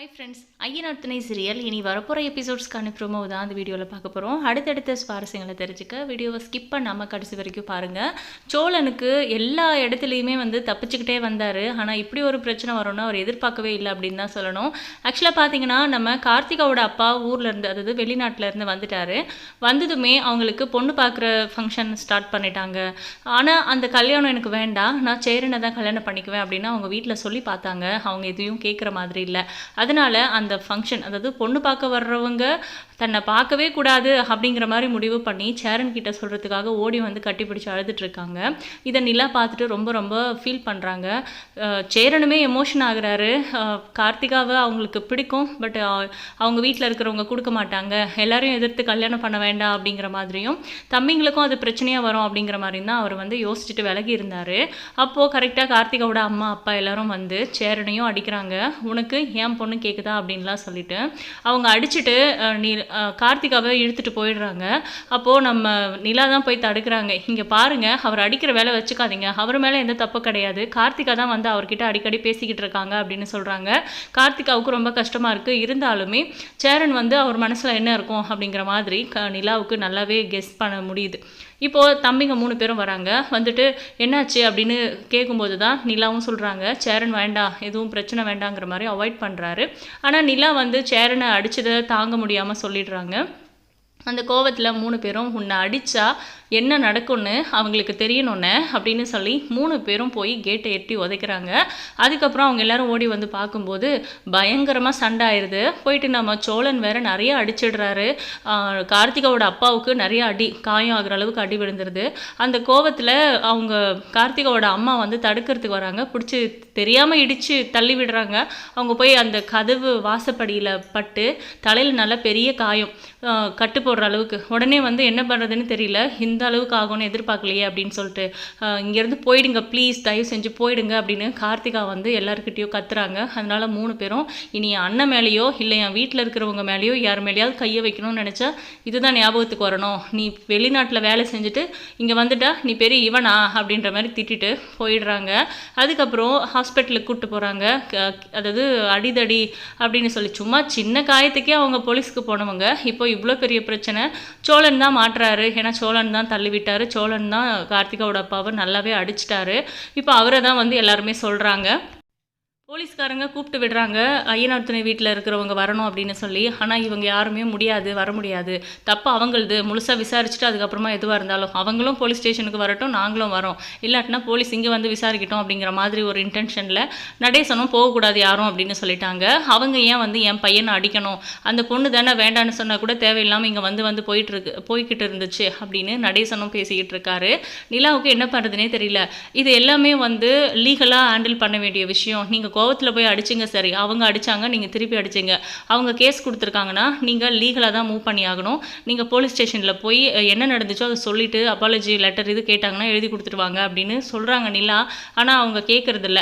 Hi friends Ayyanar துணை serial இனி வரப்போகிற எபிசோட்ஸ்க்கான ப்ரோமோ தான் அந்த வீடியோவில் பார்க்க போகிறோம் அடுத்தடுத்த சுவாரஸ்யங்களை தெரிஞ்சுக்க வீடியோவை ஸ்கிப் பண்ணாமல் கடைசி வரைக்கும் பாருங்கள் சோழனுக்கு எல்லா இடத்துலையுமே வந்து தப்பிச்சுக்கிட்டே வந்தார். ஆனால் இப்படி ஒரு பிரச்சனை வரும்னு அவர் எதிர்பார்க்கவே இல்லை அப்படின்னு தான் சொல்லணும். ஆக்சுவலாக பார்த்தீங்கன்னா நம்ம கார்த்திகாவோட அப்பா ஊர்லேருந்து அதாவது வெளிநாட்டிலேருந்து இருந்து வந்ததுமே அவங்களுக்கு பொண்ணு பார்க்குற ஃபங்க்ஷன் ஸ்டார்ட் பண்ணிட்டாங்க. ஆனால் அந்த கல்யாணம் எனக்கு வேண்டாம். நான் சேரனை தான் கல்யாணம் பண்ணிக்குவேன் அப்படின்னு அவங்க வீட்டில் சொல்லி பார்த்தாங்க. அவங்க எதையும் கேட்குற மாதிரி இல்லை. அதனால் அந்த ஃபங்க்ஷன் அதாவது பொண்ணு பார்க்க வர்றவங்க தன்னை பார்க்கவே கூடாது அப்படிங்கிற மாதிரி முடிவு பண்ணி சேரன் கிட்ட சொல்கிறதுக்காக ஓடி வந்து கட்டிப்பிடிச்சு அழுதுட்டு இருக்காங்க. இதை நிலா பார்த்துட்டு ரொம்ப ரொம்ப ஃபீல் பண்ணுறாங்க சேரனுமே எமோஷன் ஆகுறாரு. கார்த்திகாவை அவங்களுக்கு பிடிக்கும் பட் அவங்க வீட்டில் இருக்கிறவங்க கொடுக்க மாட்டாங்க. எல்லாரையும் எதிர்த்து கல்யாணம் பண்ண வேண்டாம் அப்படிங்கிற மாதிரியும் தம்பிங்களுக்கும் அது பிரச்சனையாக வரும் அப்படிங்கிற மாதிரி தான் அவர் வந்து யோசிச்சுட்டு விலகி இருந்தார். அப்போது கரெக்டாக கார்த்திகாவோட அம்மா அப்பா எல்லாரும் வந்து சேரனையும் அடிக்கிறாங்க. உனக்கு ஏன் பொண்ணு கேட்குதா அப்படின்லாம் சொல்லிட்டு அவங்க அடிச்சுட்டு நீ கார்த்திகாவை இழுத்துட்டு போயிடுறாங்க. அப்போது நம்ம நிலா தான் போய் தடுக்கிறாங்க. இங்கே பாருங்கள் அவர் அடிக்கிற வேலை வச்சுக்காதீங்க. அவர் மேலே எந்த தப்பு கிடையாது. கார்த்திகா தான் வந்து அவர்கிட்ட அடிக்கடி பேசிக்கிட்டு இருக்காங்க அப்படின்னு சொல்கிறாங்க கார்த்திகாவுக்கு ரொம்ப கஷ்டமாக இருக்குது இருந்தாலுமே சேரன் வந்து அவர் மனசில் என்ன இருக்கும் அப்படிங்கிற மாதிரி க நிலாவுக்கு நல்லாவே கெஸ் பண்ண முடியுது. இப்போது தம்பிங்க மூணு பேரும் வராங்க. வந்துட்டு என்னாச்சு அப்படின்னு கேட்கும்போது தான் நிலாவும் சொல்கிறாங்க சேரன் வேண்டாம் எதுவும் பிரச்சனை வேண்டாங்கிற மாதிரி அவாய்ட் பண்ணுறாரு ஆனால் நிலா வந்து சேரனை அடிச்சதை தாங்க முடியாமல் சொல்லி சொல்லிடுறாங்க. அந்த கோவத்தில் மூணு பேரும் உன்னை அடித்தா என்ன நடக்கும்னு அவங்களுக்கு தெரியணுன்னு அப்படின்னு சொல்லி மூணு பேரும் போய் கேட்டை எட்டி உதைக்கிறாங்க. அதுக்கப்புறம் அவங்க எல்லாரும் ஓடி வந்து பார்க்கும்போது பயங்கரமாக சண்டை ஆயிடுது போயிட்டு நம்ம சோழன் வேற நிறைய அடிச்சிடுறாரு. கார்த்திகாவோட அப்பாவுக்கு நிறைய அடி காயம் ஆகுற அளவுக்கு அடி விழுந்துருது. அந்த கோவத்தில் அவங்க கார்த்திகாவோட அம்மா வந்து தடுக்கிறதுக்கு வராங்க. பிடிச்சி தெரியாமல் இடித்து தள்ளி விடுறாங்க. அவங்க போய் அந்த கதவு வாசப்படியில் பட்டு தலையில் நல்ல பெரிய காயம் கட்டு போடுற அளவுக்கு. உடனே வந்து என்ன பண்ணுறதுன்னு தெரியல. இந்த அளவுக்கு ஆகும்னு எதிர்பார்க்கலையே அப்படின்னு சொல்லிட்டு இங்கேருந்து போயிடுங்க ப்ளீஸ் தயவு செஞ்சு போயிடுங்க அப்படின்னு கார்த்திகா வந்து எல்லாருக்கிட்டேயும் கத்துறாங்க. அதனால் மூணு பேரும் இனி அண்ணன் மேலேயோ இல்லை என் வீட்டில் இருக்கிறவங்க மேலேயோ யார் மேலேயாவது கையை வைக்கணும்னு நினச்சா இதுதான் ஞாபகத்துக்கு வரணும். நீ வெளிநாட்டில் வேலை செஞ்சுட்டு இங்கே வந்துட்டா நீ பெரிய இவனா? அப்படின்ற மாதிரி திட்டிட்டு போயிடுறாங்க. அதுக்கப்புறம் ஹாஸ்பிட்டலுக்கு கூப்பிட்டு போகிறாங்க அதாவது அடிதடி அப்படின்னு சொல்லி சும்மா சின்ன காயத்துக்கே அவங்க போலீஸ்க்கு போனவங்க. இப்போ இவ்வளோ பெரிய பிரச்சனை. சோழன் தான் மாட்டுறாரு. ஏன்னா சோழன் தான் தான் தள்ளிவிட்டார். சோழன் தான் கார்த்திகாவோட அப்பாவை நல்லாவே அடிச்சிட்டாரு. இப்போ அவரை தான் வந்து எல்லாருமே சொல்கிறாங்க போலீஸ்காரங்க கூப்பிட்டு விடுறாங்க ஐயனார் துணை வீட்டில் இருக்கிறவங்க வரணும் அப்படின்னு சொல்லி. ஆனால் இவங்க யாருமே முடியாது வர முடியாது. தப்பு அவங்களது. முழுசாக விசாரிச்சுட்டு அதுக்கப்புறமா எதுவாக இருந்தாலும் அவங்களும் போலீஸ் ஸ்டேஷனுக்கு வரட்டும் நாங்களும் வரோம். இல்லாட்டினா போலீஸ் இங்கே வந்து விசாரிக்கட்டும் அப்படிங்கிற மாதிரி ஒரு இன்டென்ஷனில் நடேசனும் போகக்கூடாது யாரும் அப்படின்னு சொல்லிட்டாங்க. அவங்க ஏன் வந்து என் பையனை அடிக்கணும்? அந்த பொண்ணு தானே வேண்டான்னு சொன்னால் கூட தேவையில்லாமல் இங்கே வந்து வந்து போயிட்டு இருக்கு போய்கிட்டு இருந்துச்சு அப்படின்னு நடேசனும் பேசிக்கிட்டு இருக்காரு. நிலாவுக்கு என்ன பண்ணுறதுனே தெரியல. இது எல்லாமே வந்து லீகலாக ஹேண்டில் பண்ண வேண்டிய விஷயம். நீங்கள் கோவத்தில் போய் அடிச்சிங்க சரி. அவங்க அடிச்சாங்க நீங்கள் திருப்பி அடிச்சிங்க. அவங்க கேஸ் கொடுத்துருக்காங்கன்னா நீங்கள் லீகலாக தான் மூவ் பண்ணி ஆகணும். நீங்கள் போலீஸ் ஸ்டேஷனில் போய் என்ன நடந்துச்சோ அதை சொல்லிவிட்டு அப்பாலஜி லெட்டர் இது கேட்டாங்கன்னா எழுதி கொடுத்துருவாங்க அப்படின்னு சொல்கிறாங்க நிலா. ஆனால் அவங்க கேட்குறதில்ல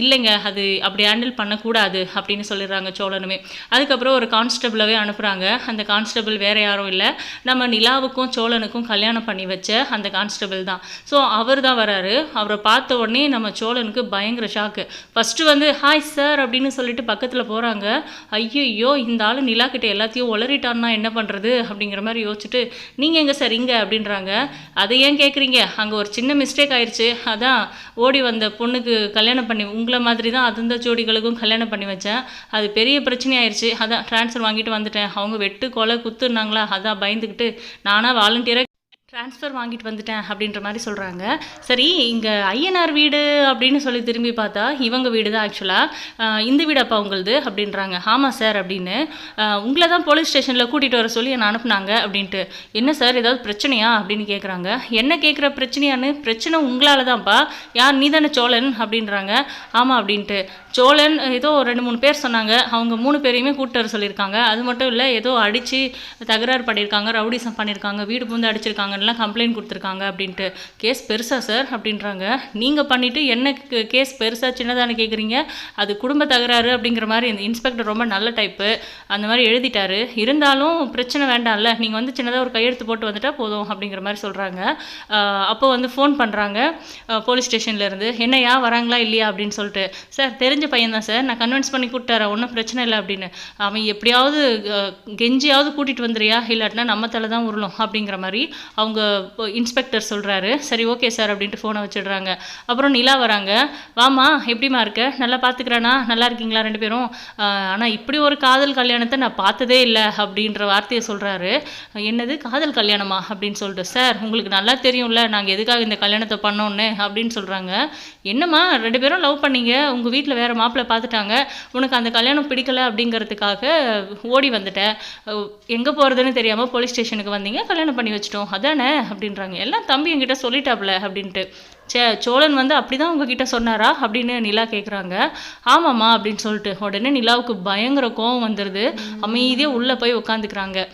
இல்லைங்க அது அப்படி ஹேண்டில் பண்ணக்கூடாது அப்படின்னு சொல்லிடுறாங்க சோழனுமே. அதுக்கப்புறம் ஒரு கான்ஸ்டபிளவே அனுப்புகிறாங்க அந்த கான்ஸ்டபிள் வேறு யாரும் இல்லை. நம்ம நிலாவுக்கும் சோழனுக்கும் கல்யாணம் பண்ணி வச்ச அந்த கான்ஸ்டபிள் தான். ஸோ அவர் தான் வராரு. அவரை பார்த்த உடனே நம்ம சோழனுக்கு பயங்கர ஷாக்கு ஃபஸ்ட்டு வந்து ஹாய் சார் அப்படின்னு சொல்லிட்டு பக்கத்தில் போகிறாங்க ஐயோ இந்த ஆள் நிலா கிட்ட எல்லாத்தையும் உளறிட்டான்னா என்ன பண்ணுறது அப்படிங்கிற மாதிரி யோசிச்சுட்டு நீங்கள் எங்கே சார் இங்கே? அப்படின்றாங்க. அதை ஏன் கேட்குறீங்க அங்கே ஒரு சின்ன மிஸ்டேக் ஆயிடுச்சு அதான் ஓடி வந்த பொண்ணுக்கு கல்யாணம் பண்ணி உங்களை மாதிரி தான் அந்த ஜோடிகளுக்கும் கல்யாணம் பண்ணி வச்சேன். அது பெரிய பிரச்சனை ஆயிடுச்சு அதான் ட்ரான்ஸ்ஃபர் வாங்கிட்டு வந்துட்டேன். அவங்க வெட்டு கொலை குத்துனாங்களா அதான் பயந்துக்கிட்டு நானாக வாலண்டியராக ட்ரான்ஸ்ஃபர் வாங்கிட்டு வந்துட்டேன் அப்படின்ற மாதிரி சொல்கிறாங்க சரி இங்கே ஐயனார் வீடு அப்படின்னு சொல்லி திரும்பி பார்த்தா இவங்க வீடு தான் ஆக்சுவலாக இந்த வீடு அப்பா உங்களுது அப்படின்றாங்க. ஆமாம் சார் அப்படின்னு. உங்களை தான் போலீஸ் ஸ்டேஷனில் கூட்டிகிட்டு வர சொல்லி என்னை அனுப்புனாங்க அப்படின்ட்டு. என்ன சார் ஏதாவது பிரச்சனையா அப்படின்னு கேட்குறாங்க என்ன கேட்குற பிரச்சனையான்னு? பிரச்சனை உங்களால் தான்ப்பா யார் நீ தானே சோழன் அப்படின்றாங்க. ஆமாம் அப்படின்ட்டு. சோழன் ஏதோ ஒரு ரெண்டு மூணு பேர் சொன்னாங்க. அவங்க மூணு பேரையுமே கூப்பிட்டு வர சொல்லியிருக்காங்க. அது மட்டும் இல்லை ஏதோ அடித்து தகராறு பண்ணியிருக்காங்க ரவுடிசம் பண்ணியிருக்காங்க வீடு பூந்து அடிச்சிருக்காங்க ஸ்டேஷன்லாம் கம்ப்ளைண்ட் கொடுத்துருக்காங்க அப்படின்ட்டு. கேஸ் பெருசா சார் அப்படின்றாங்க. நீங்கள் பண்ணிவிட்டு என்ன கேஸ் பெருசாக சின்னதானு கேட்குறீங்க அது குடும்ப தகராறு அப்படிங்கிற மாதிரி இந்த இன்ஸ்பெக்டர் ரொம்ப நல்ல டைப்பு அந்த மாதிரி எழுதிட்டாரு. இருந்தாலும் பிரச்சனை வேண்டாம்ல. நீங்கள் வந்து சின்னதாக ஒரு கையெழுத்து போட்டு வந்துட்டா போதும் அப்படிங்கிற மாதிரி சொல்கிறாங்க அப்போ வந்து ஃபோன் பண்ணுறாங்க போலீஸ் ஸ்டேஷன்லேருந்து என்னையா வராங்களா இல்லையா? அப்படின்னு சொல்லிட்டு. சார் தெரிஞ்ச பையன் தான் சார் நான் கன்வின்ஸ் பண்ணி கூப்பிட்டாரன் ஒன்றும் பிரச்சனை இல்லை அப்படின்னு. அவன் எப்படியாவது கெஞ்சியாவது கூட்டிகிட்டு வந்துறியா இல்லாட்டினா நம்ம தலை தான் உருளும் அப்படிங்கிற மாதிரி அவங்க இன்ஸ்பெக்டர் சொல்கிறாரு சரி ஓகே சார் அப்படின்ட்டு ஃபோனை வச்சிடுறாங்க. அப்புறம் நிலா வராங்க. வாமா எப்படிம்மா இருக்க? நல்லா பார்த்துக்கிறானா நல்லா இருக்கீங்களா ரெண்டு பேரும்? ஆனால் இப்படி ஒரு காதல் கல்யாணத்தை நான் பார்த்ததே இல்லை அப்படின்ற வார்த்தையை சொல்கிறாரு என்னது? காதல் கல்யாணமா? அப்படின்னு சொல்லிட்டு சார் உங்களுக்கு நல்லா தெரியும்ல நாங்கள் எதுக்காக இந்த கல்யாணத்தை பண்ணோன்னு அப்படின்னு சொல்கிறாங்க என்னம்மா ரெண்டு பேரும் லவ் பண்ணீங்க. உங்கள் வீட்டில் வேறு மாப்பிள்ளை பார்த்துட்டாங்க உனக்கு அந்த கல்யாணம் பிடிக்கல அப்படிங்கிறதுக்காக ஓடி வந்துட்டேன் எங்கே போகிறதுன்னு தெரியாமல் போலீஸ் ஸ்டேஷனுக்கு வந்தீங்க கல்யாணம் பண்ணி வச்சிட்டோம். அதான் அப்படின்றாங்க. எல்லாம் தம்பி என்கிட்ட சொல்லிட்டாப்ல அப்படின்ட்டு. சே சோழன் வந்து அப்படி தான் உங்ககிட்ட சொன்னாரா? அப்படின்னு நிலா கேட்குறாங்க ஆமாம்மா அப்படின்னு சொல்லிட்டு. உடனே நிலாவுக்கு பயங்கர கோவம் வந்துடுது அமைதியாக உள்ளே போய் உட்காந்துக்கிறாங்க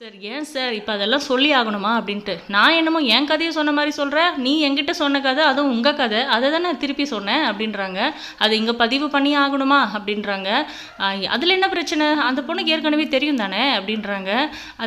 சார் ஏன் சார் இப்போ அதெல்லாம் சொல்லி ஆகணுமா அப்படின்ட்டு? நான் என்னமோ என் கதையை சொன்ன மாதிரி சொல்கிறேன் நீ என்கிட்ட சொன்ன கதை அதுவும் உங்கள் கதை அதை தானே திருப்பி சொன்னேன் அப்படின்றாங்க. அதை இங்கே பதிவு பண்ணி ஆகணுமா அப்படின்றாங்க. அதில் என்ன பிரச்சனை? அந்த பொண்ணுக்கு ஏற்கனவே தெரியும் தானே அப்படின்றாங்க.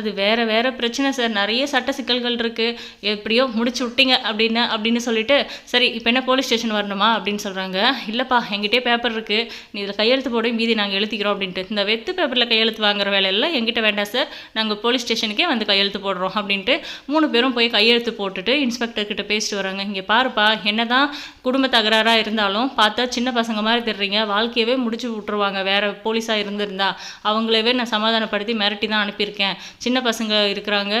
அது வேறு வேறு பிரச்சனை சார். நிறைய சட்ட சிக்கல்கள் இருக்குது எப்படியோ முடிச்சு விட்டீங்க அப்படின்னு அப்படின்னு சொல்லிட்டு சரி இப்போ என்ன போலீஸ் ஸ்டேஷன் வரணுமா அப்படின்னு சொல்கிறாங்க இல்லைப்பா எங்கிட்டே பேப்பர் இருக்குது நீ இதில் கையெழுத்து போட மீதி நாங்கள் எழுத்திக்கிறோம் அப்படின்ட்டு. இந்த வெத்து பேப்பரில் கையெழுத்து வாங்குற வேலையெல்லாம் எங்கிட்ட வேண்டாம் சார். நாங்கள் போலீஸ் ஸ்டேஷனுக்கே வந்து கையெழுத்து போடுறோம் அப்படின்ட்டு மூணு பேரும் போய் கையெழுத்து போட்டுட்டு இன்ஸ்பெக்டர்கிட்ட பேசிட்டு வராங்க. இங்கே பாருப்பா என்ன தான் குடும்ப தகராறாக இருந்தாலும் பார்த்தா சின்ன பசங்க மாதிரி தெரிறீங்க. வாழ்க்கையவே முடிச்சு விட்ருவாங்க வேறு போலீஸாக இருந்திருந்தா அவங்களவே நான் சமாதானப்படுத்தி மிரட்டி தான் அனுப்பியிருக்கேன். சின்ன பசங்க இருக்கிறாங்க.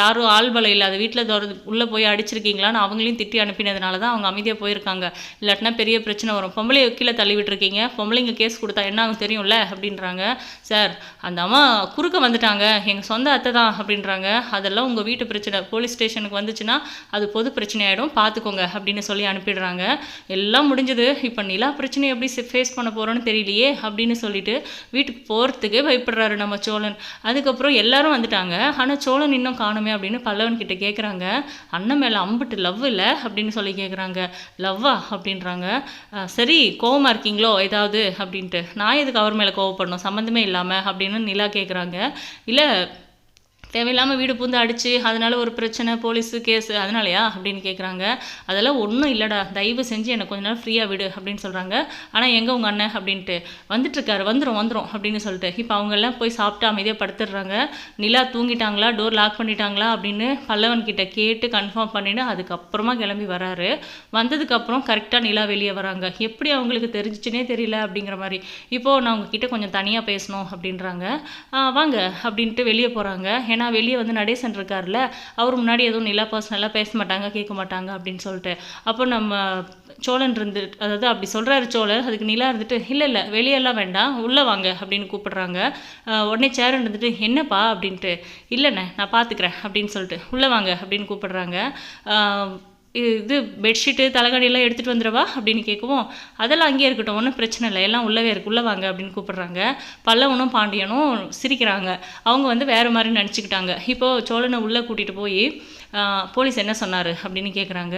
யாரும் ஆள் பலம் இல்லாத வீட்டில் தோறது உள்ளே போய் அடிச்சிருக்கீங்களான்னு அவங்களையும் திட்டி அனுப்பினதுனால தான் அவங்க அமைதியாக போயிருக்காங்க. இல்லாட்டினா பெரிய பிரச்சனை வரும். பொம்பளை கீழே தள்ளி விட்டுருக்கீங்க பொம்பளைங்க கேஸ் கொடுத்தா என்ன ஆகும் தெரியும்ல அப்படின்றாங்க. சார் அந்த அம்மா குறுக்க வந்துட்டாங்க. எங்கள் சொந்த அத்தை தான் அப்படின்றாங்க. அதெல்லாம் உங்கள் வீட்டு பிரச்சனை. போலீஸ் ஸ்டேஷனுக்கு வந்துச்சுன்னா அது பொது பிரச்சனை ஆகிடும் பார்த்துக்கோங்க அப்படின்னு சொல்லி அனுப்பிடுறாங்க. எல்லாம் முடிஞ்சது. இப்போ நிலா பிரச்சனையை எப்படி ஃபேஸ் பண்ண போகிறோன்னு தெரியலையே அப்படின்னு சொல்லிட்டு வீட்டுக்கு போகிறதுக்கே பயப்படுறாரு நம்ம சோழன். அதுக்கப்புறம் எல்லாரும் வந்துட்டாங்க. ஆனால் சோழன் இன்னும் காணுமே அப்படின்னு பல்லவன் கிட்ட கேட்குறாங்க அண்ணன் மேலே அம்புட்டு லவ் இல்லை அப்படின்னு சொல்லி கேட்குறாங்க லவ்வா அப்படின்றாங்க. சரி கோவமாக இருக்கீங்களோ ஏதாவது அப்படின்ட்டு. நான் எதுக்கு அவர் மேலே கோவப்படணும்? சம்மந்தமே இல்லாமல் அப்படின்னு நிலா கேட்குறாங்க இல்லை தேவையில்லாமல் வீடு பூந்து அடிச்சு அதனால ஒரு பிரச்சனை போலீஸு கேஸு அதனாலயா? அப்படின்னு கேட்குறாங்க அதெல்லாம் ஒன்றும் இல்லைடா. தயவு செஞ்சு எனக்கு கொஞ்ச நேரம் ஃப்ரீயாக விடு அப்படின்னு சொல்கிறாங்க ஆனால் எங்கே உங்கள் அண்ணன்? அப்படின்ட்டு. வந்துட்டுருக்காரு. வந்துடும் வந்துடும் அப்படின்னு சொல்லிட்டு. இப்போ அவங்கெல்லாம் போய் சாப்பிட்டு அமைதியாக படுத்துடுறாங்க. நிலா தூங்கிட்டாங்களா? டோர் லாக் பண்ணிட்டாங்களா? அப்படின்னு பல்லவன் கிட்ட கேட்டு கன்ஃபார்ம் பண்ணிட்டு அதுக்கப்புறமா கிளம்பி வராரு. வந்ததுக்கப்புறம் கரெக்டாக நிலா வெளியே வராங்க. எப்படி அவங்களுக்கு தெரிஞ்சிச்சுனே தெரியல அப்படிங்கிற மாதிரி. இப்போது நான் உங்ககிட்ட கொஞ்சம் தனியாக பேசணும் அப்படின்றாங்க. வாங்க அப்படின்ட்டு வெளியே போகிறாங்க ஏன்னா வெளியே வந்து நடேசன் இருக்கார்ல அவர் முன்னாடி எதுவும் நிலா பர்சனலாக பேச மாட்டாங்க கேட்க மாட்டாங்க அப்படின்னு சொல்லிட்டு. அப்போ நம்ம சோழன் இருந்து அதாவது அப்படி சொல்கிறாரு சோழன் அதுக்கு நிலா இருந்துட்டு இல்லை இல்லை வெளியெல்லாம் வேண்டாம் உள்ளே வாங்க அப்படின்னு கூப்பிடுறாங்க. உடனே சேரன் இருந்துட்டு என்னப்பா? அப்படின்ட்டு இல்லைண்ணே நான் பார்த்துக்கிறேன் அப்படின்னு சொல்லிட்டு உள்ளே வாங்க அப்படின்னு கூப்பிடுறாங்க. இது பெட்ஷீட்டு தலைகாணியெல்லாம் எடுத்துகிட்டு வந்துடவா அப்படின்னு கேட்கவும் அதெல்லாம் அங்கேயே இருக்கட்டும் ஒன்றும் பிரச்சனை இல்லை எல்லாம் உள்ளவே இருக்கு உள்ளே வாங்க அப்படின்னு கூப்பிடுறாங்க. பல்லவனும் பாண்டியனும் சிரிக்கிறாங்க. அவங்க வந்து வேறு மாதிரி நினச்சிக்கிட்டாங்க. இப்போது சோழனை உள்ளே கூட்டிகிட்டு போய் போலீஸ் என்ன சொன்னார் அப்படின்னு கேட்குறாங்க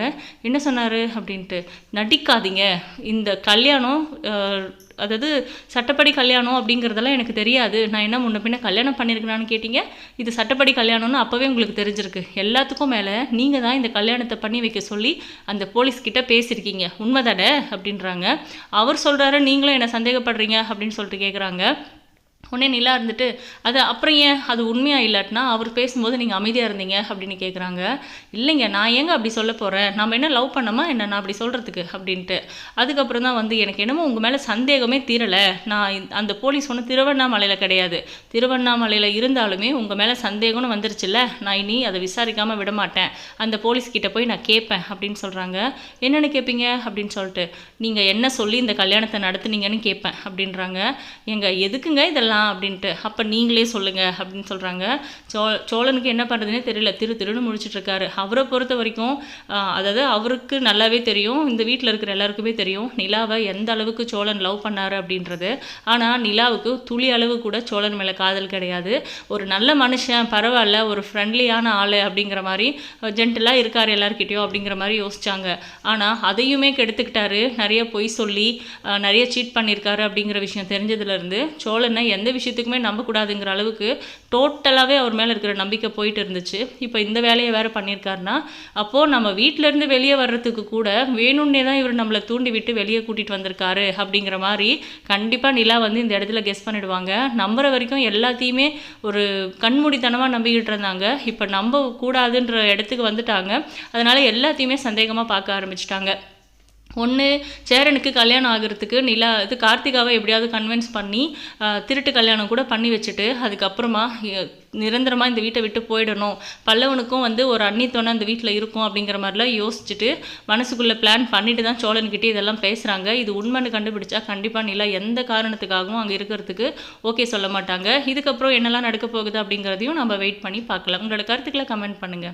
என்ன சொன்னார் அப்படின்ட்டு நடிக்காதீங்க. இந்த கல்யாணம் அதாவது சட்டப்படி கல்யாணம் அப்படிங்கிறதெல்லாம் எனக்கு தெரியாது. நான் என்ன முன்ன பின்ன கல்யாணம் பண்ணியிருக்கேனான்னு கேட்டீங்க? இது சட்டப்படி கல்யாணம்னு அப்போவே உங்களுக்கு தெரிஞ்சிருக்கு. எல்லாத்துக்கும் மேலே நீங்கள் தான் இந்த கல்யாணத்தை பண்ணி வைக்க சொல்லி அந்த போலீஸ்கிட்ட பேசியிருக்கீங்க உண்மைதானே? அப்படின்றாங்க. அவர் சொல்கிறாரு நீங்களும் என்ன சந்தேகப்படுறீங்க? அப்படின்னு சொல்லிட்டு கேட்குறாங்க உடனே நிலா இருந்துட்டு அது அப்புறம் ஏன்? அது உண்மையாக இல்லாட்டினா அவர் பேசும்போது நீங்கள் அமைதியாக இருந்தீங்க அப்படின்னு கேட்குறாங்க இல்லைங்க நான் ஏங்க அப்படி சொல்ல போகிறேன் நம்ம என்ன லவ் பண்ணமா என்ன? நான் அப்படி சொல்கிறதுக்கு அப்படின்ட்டு. அதுக்கப்புறம் தான் வந்து எனக்கு என்னமோ உங்கள் மேலே சந்தேகமே தீரலை. நான் அந்த போலீஸ் ஒன்று திருவண்ணாமலையில் கிடையாது. திருவண்ணாமலையில் இருந்தாலுமே உங்கள் மேலே சந்தேகம்னு வந்துருச்சுல்ல? நான் இனி அதை விசாரிக்காமல் விட மாட்டேன். அந்த போலீஸ் கிட்டே போய் நான் கேட்பேன் அப்படின்னு சொல்கிறாங்க என்னென்னு கேட்பீங்க அப்படின்னு சொல்லிட்டு நீங்கள் என்ன சொல்லி இந்த கல்யாணத்தை நடத்துனீங்கன்னு கேட்பேன் அப்படின்றாங்க. எங்கள் எதுக்குங்க இதெல்லாம்? சோழனா அப்படின்ட்டு. அப்போ நீங்களே சொல்லுங்கள் அப்படின்னு சொல்கிறாங்க சோ சோழனுக்கு என்ன பண்ணுறதுனே தெரியல. திரு திருன்னு முடிச்சிட்ருக்காரு அவரை பொறுத்த வரைக்கும் அதாவது அவருக்கு நல்லாவே தெரியும். இந்த வீட்டில் இருக்கிற எல்லாருக்குமே தெரியும். நிலாவை எந்த அளவுக்கு சோழன் லவ் பண்ணாரு அப்படின்றது. ஆனால் நிலாவுக்கு துளி அளவு கூட சோழன் மேலே காதல் கிடையாது. ஒரு நல்ல மனுஷன் பரவாயில்ல ஒரு ஃப்ரெண்ட்லியான ஆள் அப்படிங்கிற மாதிரி ஜென்டலாக இருக்கார் எல்லாருக்கிட்டேயும் அப்படிங்கிற மாதிரி யோசிச்சாங்க. ஆனால் அதையுமே கெடுத்துக்கிட்டாரு. நிறைய பொய் சொல்லி நிறைய சீட் பண்ணியிருக்காரு அப்படிங்கிற விஷயம் தெரிஞ்சதுலேருந்து சோழனை எந்த எந்த விஷயத்துக்குமே நம்பக்கூடாதுங்கிற அளவுக்கு டோட்டலாகவே அவர் மேலே இருக்கிற நம்பிக்கை போயிட்டு இருந்துச்சு இப்போ இந்த வேலையை வேற பண்ணியிருக்காருன்னா அப்போது நம்ம வீட்டிலேருந்து இருந்து வெளியே வர்றதுக்கு கூட வேணும்னே தான் இவர் நம்மளை தூண்டி விட்டு வெளியே கூட்டிகிட்டு வந்திருக்காரு அப்படிங்கிற மாதிரி கண்டிப்பாக நிலா வந்து இந்த இடத்துல கெஸ் பண்ணிடுவாங்க. நம்புற வரைக்கும் எல்லாத்தையுமே ஒரு கண்மூடித்தனமாக நம்பிக்கிட்டு இருந்தாங்க. இப்போ நம்ப கூடாதுன்ற இடத்துக்கு வந்துட்டாங்க. அதனால் எல்லாத்தையுமே சந்தேகமாக பார்க்க ஆரம்பிச்சிட்டாங்க. ஒன்று சேரனுக்கு கல்யாணம் ஆகிறதுக்கு நிலா இது கார்த்திகாவை எப்படியாவது கன்வின்ஸ் பண்ணி திருட்டு கல்யாணம் கூட பண்ணி வச்சுட்டு அதுக்கப்புறமா நிரந்தரமாக இந்த வீட்டை விட்டு போயிடணும். பல்லவனுக்கும் வந்து ஒரு அன்னித்தோணை அந்த வீட்டில் இருக்கும் அப்படிங்கிற மாதிரிலாம் யோசிச்சுட்டு மனசுக்குள்ளே பிளான் பண்ணிட்டு தான் சோழன்கிட்டே இதெல்லாம் பேசுகிறாங்க இது உண்மைன்னு கண்டுபிடிச்சா கண்டிப்பாக நிலா எந்த காரணத்துக்காகவும் அங்கே இருக்கிறதுக்கு ஓகே சொல்ல மாட்டாங்க. இதுக்கப்புறம் என்னெல்லாம் நடக்க போகுது அப்படிங்கிறதையும் நம்ம வெயிட் பண்ணி பார்க்கலாம். உங்களோட கருத்துக்களை கமெண்ட் பண்ணுங்கள்